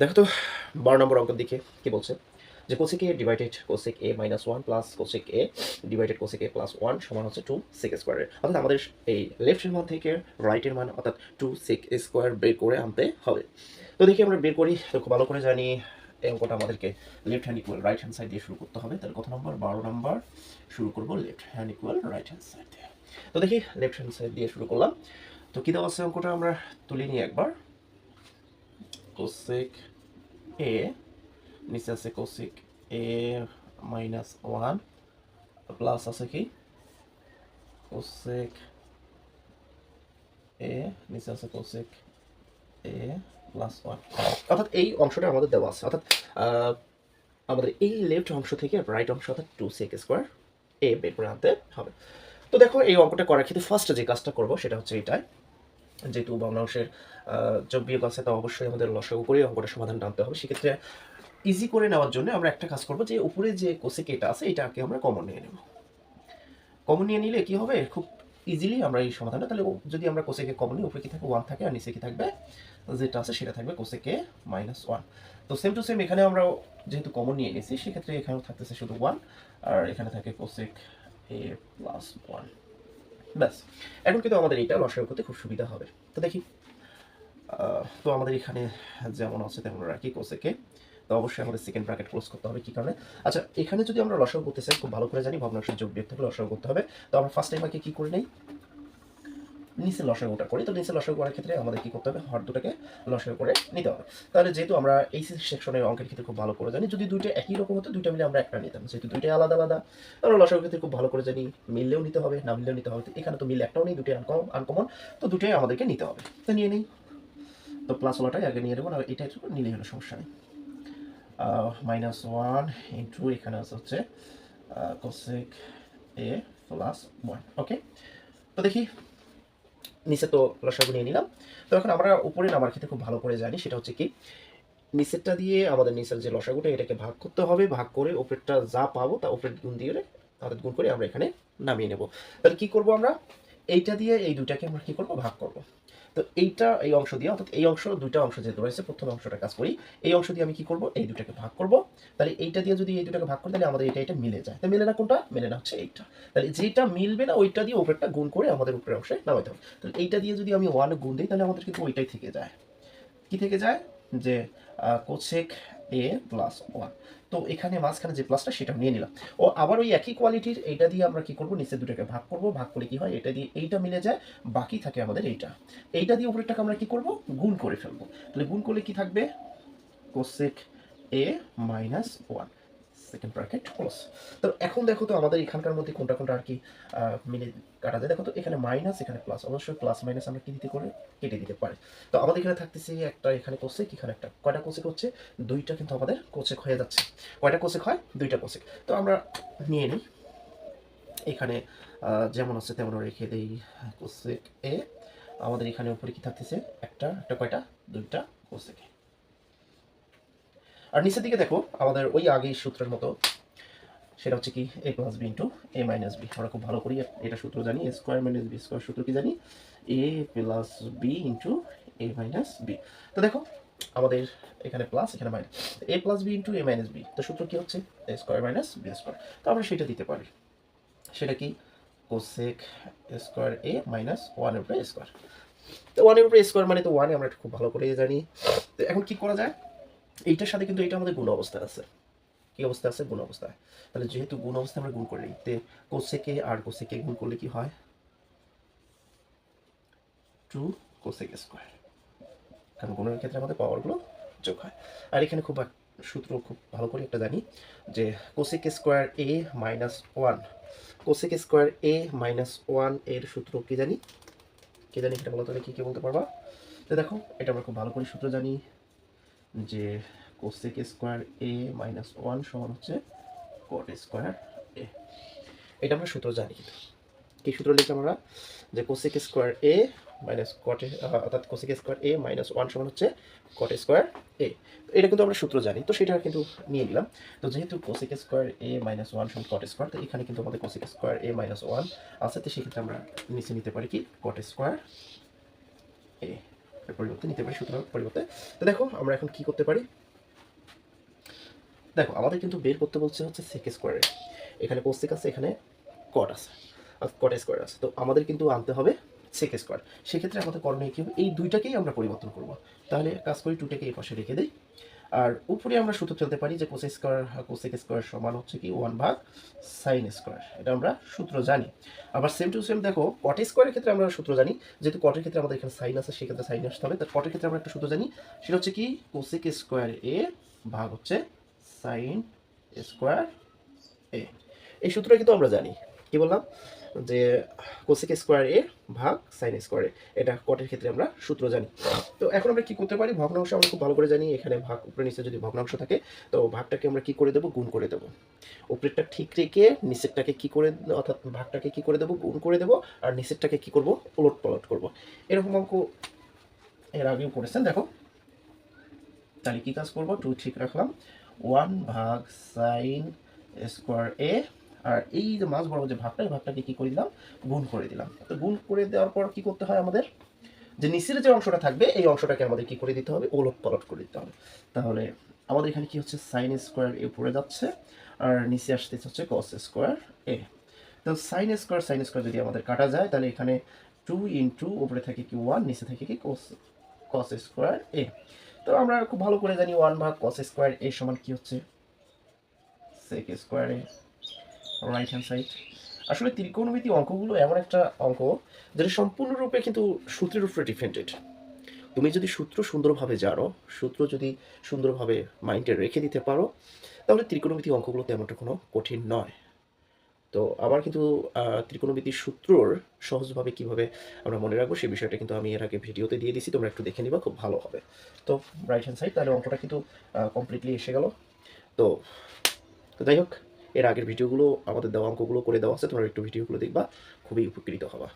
দেখো তো, বারো নম্বর অঙ্কের দিকে কি বলছে? যে cosec A divided cosec A minus one plus cosec A divided cosec A plus one সমান হচ্ছে টু সেক স্কোয়ারের অর্থাৎ আমাদের এই লেফটের মান থেকে রাইটের মান, অর্থাৎ টু সেক স্কোয়ার বের করে আনতে হবে। তো দেখি আমরা বের করি তো খুব ভালো করে জানি এই অঙ্কটা আমাদেরকে left hand equal right hand side দিয়ে শুরু করতে হবে। তাহলে কত নম্বর? বারো নম্বর। শুরু করব left hand equal right hand side দিয়ে। তো দেখি লেফট হ্যান্ড সাইড দিয়ে শুরু করলাম। তো কী দেওয়া আছে অঙ্কটা আমরা তুলে নিই একবার। কোসেক এ নিচে আছে cosec A minus one plus আছে কি কোসেক এ নিচে আছে কোসেক এ প্লাস ওয়ান অর্থাৎ এই অংশটা আমাদের দেওয়া আছে। অর্থাৎ আমাদের এই লেফট অংশ থেকে রাইট অংশ, অর্থাৎ টু সেক স্কোয়ার এ বের করে আনতে হবে। তো দেখো এই অঙ্কটা করার ক্ষেত্রে ফার্স্ট যে কাজটা করব সেটা হচ্ছে এটাই। যেহেতু যোগ বিয়োগ আছে তা অবশ্যই আমাদের লসাগু করে অঙ্কটা সমাধান টানতে হবে। সেক্ষেত্রে ইজি করে নেওয়ার জন্য আমরা একটা কাজ করব যে, উপরে যে কোসেক এটা আছে, এটাকে আমরা কমন নিয়ে নেব। কমন নিয়ে নিলে কি হবে? খুব ইজিলি আমরা এই সমাধানটা, তাহলে যদি আমরা কোসেকে কমন নিই, উপরে কি থাকবে? ওয়ান থাকে, আর নিচে কি থাকবে? যেটা আছে, সেটা থাকবে কোসেকে মাইনাস ওয়ান তো সেম টু সেম এখানে আমরা যেহেতু কমন নিয়ে নিয়েছি, সেক্ষেত্রে এখানেও থাকতেছে শুধু ওয়ান আর এখানে থাকে কোসেক এ প্লাস ওয়ান ব্যাস। এখন কিন্তু আমাদের এটা লসাগু করতে খুব সুবিধা হবে। তো দেখি। তো আমাদের এখানে যেমন আছে তেমন রাখি কোসেকে তো অবশ্যই আমাদের সেকেন্ড ব্র্যাকেট ক্লোজ করতে হবে কি কারণে? আচ্ছা এখানে যদি আমরা লসাগু করতে চাই, খুব ভালো করে জানি ভগ্নাংশের যোগ বিয়োগ থাকলে লসাগু করতে হবে। তো আমরা ফার্স্ট টাইম আগে কী করে নেই? নিচে লসাগুটা করি, তো নিচে লসাগু করার ক্ষেত্রে আমাদের কি করতে হবে? হর দুটাকে লসাগু করে নিতে হবে। তাহলে যেহেতু আমরা এই সেকশনের অঙ্কের ক্ষেত্রে খুব ভালো করে জানি, যদি দুইটা একই রকম হতো, দুইটা মিলে আমরা একটা নিতাম। যেহেতু দুইটাই আলাদা আলাদা আমরা লসাগু ক্ষেত্রে খুব ভালো করে জানি মিললেও নিতে হবে, না মিললেও নিতে হবে। এখানে তো মিল একটাও নেই, দুটোই আনকমন আনকমন তো দুটোই আমাদেরকে নিতে হবে। তো নিয়ে নিই। তো প্লাস ওলাটাই আগে নিয়ে নেব না এটা একটু নিলেই হলো, সমস্যা নেই। মাইনাস ওয়ান ইন্টু এখানে আছে হচ্ছে cosec A plus one okay তো দেখি। নিচে তো লসাগু নিয়ে নিলাম। তো এখন আমরা উপরে নামার ক্ষেত্রে খুব ভালো করে জানি, সেটা হচ্ছে কি, নিচেরটা দিয়ে আমাদের নিচের যে লসাগুটা, এটাকে ভাগ করতে হবে, ভাগ করে উপরেরটা যা পাবো তা ওপরের গুণ দিয়ে তাদের গুণ করে আমরা এখানে নামিয়ে নেব। তাহলে কি করব আমরা? এইটা দিয়ে এই দুটাকে আমরা কি করব? ভাগ করব। তো এইটা এই অংশ দিয়ে, অর্থাৎ এই অংশ, দুইটা অংশ যেহেতু রয়েছে, প্রথম অংশটা কাজ করি। এই অংশ দিয়ে আমি কি করব? এই দুটাকে ভাগ করব। তাহলে এইটা দিয়ে যদি এই দুটাকে ভাগ করি, তাহলে আমাদের এটা এটা মিলে যায়। মিলে না কোনটা? মিলে না হচ্ছে এইটা। তাহলে যেটা মিলবে না, ওইটা দিয়ে উপরেরটা গুণ করে আমাদের উপরের অংশে নামাইতে হবে। তাহলে এইটা দিয়ে যদি আমি ওয়ান গুণ দিই, তাহলে আমাদের কিন্তু ওইটাই থেকে যায়। কি থেকে যায়? যে কোসেক এ প্লাস ওয়ান তো এখানে মাঝখানে যে প্লাসটা সেটা নিয়ে নিলাম। ও আবার ওই একই কোয়ালিটির এইটা দিয়ে আমরা কি করব? নিচে দুটাকে ভাগ করব। ভাগ করে কি হয়? এটা দিয়ে এইটা মিলে যায়, বাকি থাকে আমাদের এইটা। এইটা দিয়ে উপরেরটাকে আমরা কি করব? গুণ করে ফেলব। তাহলে গুণ করলে কি থাকবে? Cosec A minus one second bracket close তো এখন দেখো তো আমাদের এখানকার মধ্যে কোনটা কোনটা আর কি মিলে কাটা যায়। দেখো তো এখানে মাইনাস এখানে প্লাস অবশ্যই প্লাস মাইনাস আমরা কি দিতে করে কেটে দিতে পারি। তো আমাদের এখানে থাকতেছে একটা, এখানে কোসেক এখানে একটা। কয়টা কোসেক হচ্ছে? দুইটা কিন্তু আমাদের কোসেক হয়ে যাচ্ছে। কয়টা কোসেক হয়? দুইটা কোসেক তো আমরা নিয়ে নিই। এখানে যেমন আছে তেমন রেখে দেই কোসেক এ। আমাদের এখানে উপরে কি থাকতেছে? একটা একটা কয়টা? দুইটা কোসেক আর নিচের দিকে দেখো, আমাদের ওই আগের সূত্রের মতো, সেটা হচ্ছে কি A plus B into A minus B আমরা খুব ভালো করি এটা সূত্র জানি A square minus B square সূত্র কি জানি? A plus B into A minus B তো দেখো, আমাদের এখানে প্লাস এখানে minus A plus B into A minus B তো সূত্র কি হচ্ছে? A square minus B square তো আমরা সেটা দিতে পারি। সেটা কি? কোসেক স্কোয়ার এ মাইনাস ওয়ানের উপরে স্কোয়ার তো ওয়ানের উপরে স্কোয়ার মানে তো ওয়ানে আমরা খুব ভালো করে জানি। তো এখন কি করা যায়? এইটার সাথে কিন্তু এটা আমাদের গুণ অবস্থায় আছে। কি অবস্থা আছে? গুণ অবস্থায় তাহলে যেহেতু গুণ অবস্থায় আমরা গুণ করি, তে কোসেকে আর কোসেকে গুণ করলে কি হয়? Two cosec square. কারণ গুণের ক্ষেত্রে আমাদের পাওয়ারগুলো যোগ হয়। আর এখানে খুব সূত্র খুব ভালো করে একটা জানি যে cosec square A minus one. Cosec square A minus ওয়ানের সূত্র কি জানি? কি জানি এটা বলো তাহলে কি কি বলতে পারবা? তো দেখো, এটা আমরা খুব ভালো করে সূত্র জানি। যে cosec square A minus one সমান হচ্ছে কট স্কোয়ার এ এটা আমরা সূত্র জানি। কি সূত্র লিখলাম আমরা? যে কোসেক স্কোয়ার এ মাইনাস কটে অর্থাৎ cosec square A minus one সমান হচ্ছে কট স্কোয়ার এ এটা কিন্তু আমরা সূত্র জানি, তো সেটা কিন্তু নিয়ে নিলাম। তো যেহেতু cosec square A minus one সমান কট স্কোয়ার তো এখানে কিন্তু আমাদের cosec square A minus one আছে, তো সেক্ষেত্রে আমরা নিচে নিতে পারি কি? কট স্কোয়ার এ পরিবর্তে, নিতে পারি সুতরাং পরিবর্তে। তো দেখো, আমরা এখন কি করতে পারি? দেখো, আমাদের কিন্তু বের করতে বলছে হচ্ছে সেক স্কোয়ারে এখানে কোসেক আছে, এখানে কট আছে। কট স্কোয়ার আছে। তো আমাদের কিন্তু আনতে হবে সেক স্কোয়ার সেক্ষেত্রে আমাদের করণীয় কী হবে? এই দুইটাকেই আমরা পরিবর্তন করব। তাহলে কাজ করি টুটাকে এই পাশে রেখে দিই। আর উপরে আমরা সূত্র চলতে পারি যে কোসেক স্কোয়ার কোসেক স্কোয়ার সমান হচ্ছে কি ওয়ান ভাগ সাইন স্কোয়ার এটা আমরা সূত্র জানি। আবার সেম টু সেম দেখো কট স্কোয়ারের ক্ষেত্রে আমরা সূত্র জানি, যেহেতু কটের ক্ষেত্রে আমাদের এখানে সাইন আছে, সেক্ষেত্রে সাইন আসতে হবে। তার কটের ক্ষেত্রে আমরা একটা সূত্র জানি, সেটা হচ্ছে কি কোসেক স্কোয়ার এ ভাগ হচ্ছে সাইন স্কোয়ার এ এই সূত্রটা কিন্তু আমরা জানি। কি বললাম? যে কোসেক স্কোয়ার এ ভাগ সাইন স্কোয়ার এ। এটা কটের ক্ষেত্রে আমরা সূত্র জানি। তো এখন আমরা কি করতে পারি? ভগ্নাংশ আমরা খুব ভালো করে জানি। এখানে ভাগ উপরে নিচে যদি ভগ্নাংশ থাকে, তো ভাগটাকে আমরা কি করে দেবো? গুণ করে দেবো। উপরেরটা ঠিক রেখে নিচেরটাকে কি করে অর্থাৎ ভাগটাকে কি করে দেবো? গুণ করে দেবো। আর নিচেরটাকে কি করব? ওলট পালট করব। এরকম অঙ্ক এর আগেও করেছেন। দেখো। তাহলে কি কাজ করব? টু ঠিক রাখলাম। ওয়ান ভাগ সাইন স্কোয়ার এ আর এই যে মাছ বরাবর যে ভাগটা এই ভাগটাকে কি করে দিলাম? গুণ করে দিলাম। তো গুণ করে দেওয়ার পর কি করতে হয় আমাদের? যে নিচের যে অংশটা থাকবে, এই অংশটাকে আমাদের কি করে দিতে হবে? ওলট পালট করে দিতে হবে। তাহলে আমাদের এখানে কি হচ্ছে? সাইন স্কোয়ার এ উপরে যাচ্ছে। আর নিচে আসতে হচ্ছে কস স্কোয়ার এ। তো সাইন স্কোয়ার সাইন স্কোয়ার যদি আমাদের কাটা যায়, তাহলে এখানে টু ইন্টু উপরে থাকে কি ওয়ান নিচে থাকে কি কোস কস স্কোয়ার এ। তো আমরা খুব ভালো করে জানি ওয়ান ভাগ কস স্কোয়ার এ সমান কি হচ্ছে? সেক স্কোয়ারে রাইট হ্যান্ড সাইড আসলে ত্রিকোণমিতি অঙ্কগুলো এমন একটা অঙ্ক যেটা সম্পূর্ণরূপে কিন্তু সূত্রের উপরে ডিপেন্ডেড তুমি যদি সূত্র সুন্দরভাবে জানো, সূত্র যদি সুন্দরভাবে মাইন্ডে রেখে দিতে পারো, তাহলে ত্রিকোণমিতি অঙ্কগুলো তেমনটা কোনো কঠিন নয়। তো আবার কিন্তু ত্রিকোণমিতির সূত্রর সহজভাবে কীভাবে আমরা মনে রাখব সেই বিষয়টা কিন্তু আমি এর আগে ভিডিওতে দিয়ে দিছি, তোমরা একটু দেখে নিবা, খুব ভালো হবে। তো রাইট হ্যান্ড সাইড তাহলে অঙ্কটা কিন্তু কমপ্লিটলি এসে গেল। তো তো যাই হোক এর আগের ভিডিওগুলো, আমাদের দেওয়া অঙ্কগুলো করে দেওয়া আছে, তোমরা একটু ভিডিওগুলো দেখবা, খুবই উপকৃত হবা।